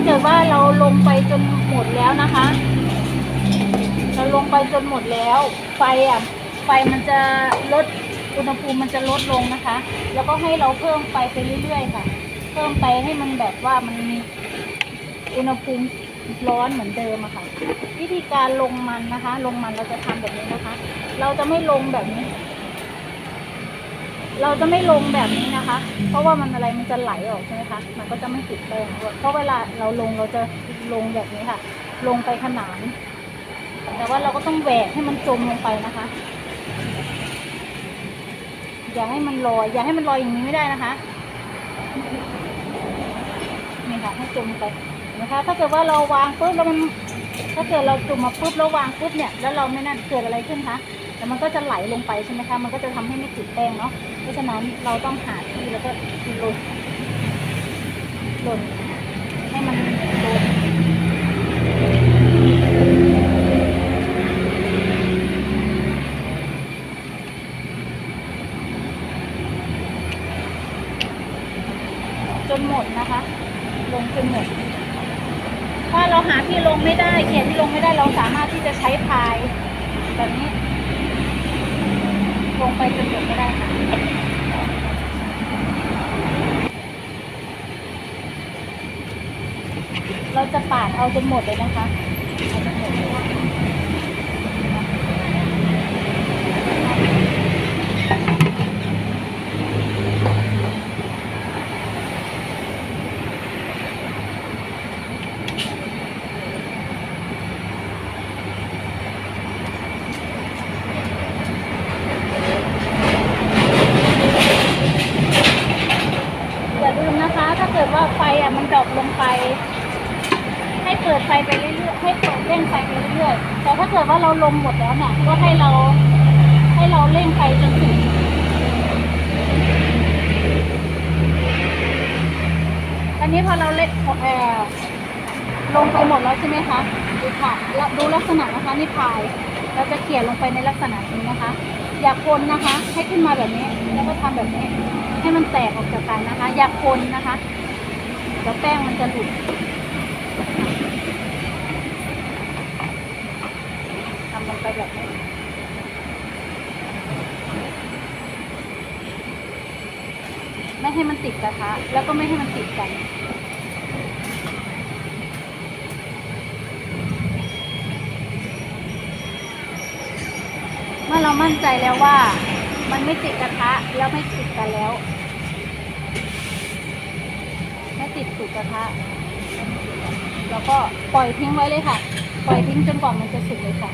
าเกิดว่าเราลงไปจนหมดแล้วนะคะ เราลงไปจนหมดแล้ว ไฟอะไฟมันจะลดอุณหภูมิมันจะลดลงนะคะ แล้วก็ให้เราเพิ่มไฟไปเรื่อยๆค่ะ เพิ่มไปให้มันแบบว่ามันมีอุณหภูมิร้อนเหมือนเดิมอะค่ะ วิธีการลงมันนะคะ ลงมันเราจะทำแบบนี้นะคะ เราจะไม่ลงแบบนี้ เราจะไม่ลงแบบนี้นะคะ เพราะว่ามันอะไรมันจะไหลออกใช่ไหมคะ มันก็จะไม่ติดแป้งเพราะเวลาเราลงเราจะลงแบบนี้ค่ะ ลงไปขนาน แต่ว่าเราก็ต้องแหวกให้มันจมลงไปนะคะ อย่าให้มันลอย อย่าให้มันลอยอย่างนี้ไม่ได้นะคะนี่ค่ะให้จมไปนะคะ ถ้าเกิดว่าเราวางปุ๊บแล้วมัน ถ้าเกิดเราจุ่มมาปุ๊บแล้ววางปุ๊บเนี่ยแล้วเราไม่นั่นเกิดอะไรขึ้นคะแล้วมันก็จะไหลลงไปใช่ไหมคะ มันก็จะทำให้ไม่ติดแป้งเนาะ เพราะฉะนั้นเราต้องหาที่แล้วก็หล่นหล่นให้มันโดนจนหมดนะคะ ลงจนหมด ถ้าเราหาที่ลงไม่ได้เขียนที่ลงไม่ได้เราสามารถที่จะใช้พายแบบนี้ ลงไปจนหมดก็ได้ค่ะเราจะปาดเอาจนหมดเลยนะคะเอาจนหมดเลยาลืมนะคะ ถ้าเกิดว่าไฟอะมันดรอป ลงไป ให้เปิดไฟไปเรื่อยๆให้เปิดเร่งไฟไปเรื่อยๆแต่ถ้าเกิดว่าเราลงหมดแล้วเนี่ยก็ให้เราให้เราเร่งไฟจนถึงอันนี้พอเราเล่นเอ่อลงไปหมดแล้วใช่ไหมคะดูค่ะแล้วดูลักษณะนะคะนี่พาย เราจะเขี่ยลงไปในลักษณะนี้นะคะ อย่าคนนะคะ ให้ขึ้นมาแบบนี้ แล้วก็ทำแบบนี้ ให้มันแตกออกจากกันนะคะ อย่าคนนะคะ เดี๋ยวแป้งมันจะหลุดทำมันไปแบบนี้ไม่ให้มันติดกระทะแล้วก็ไม่ให้มันติดกันเมื่อเรามั่นใจแล้วว่ามันไม่ติดกระทะแล้วไม่ติดกันแล้ว ติดถูกกระทะแล้วก็ปล่อยทิ้งไว้เลยค่ะ ปล่อยทิ้งจนกว่ามันจะสุกเลยค่ะ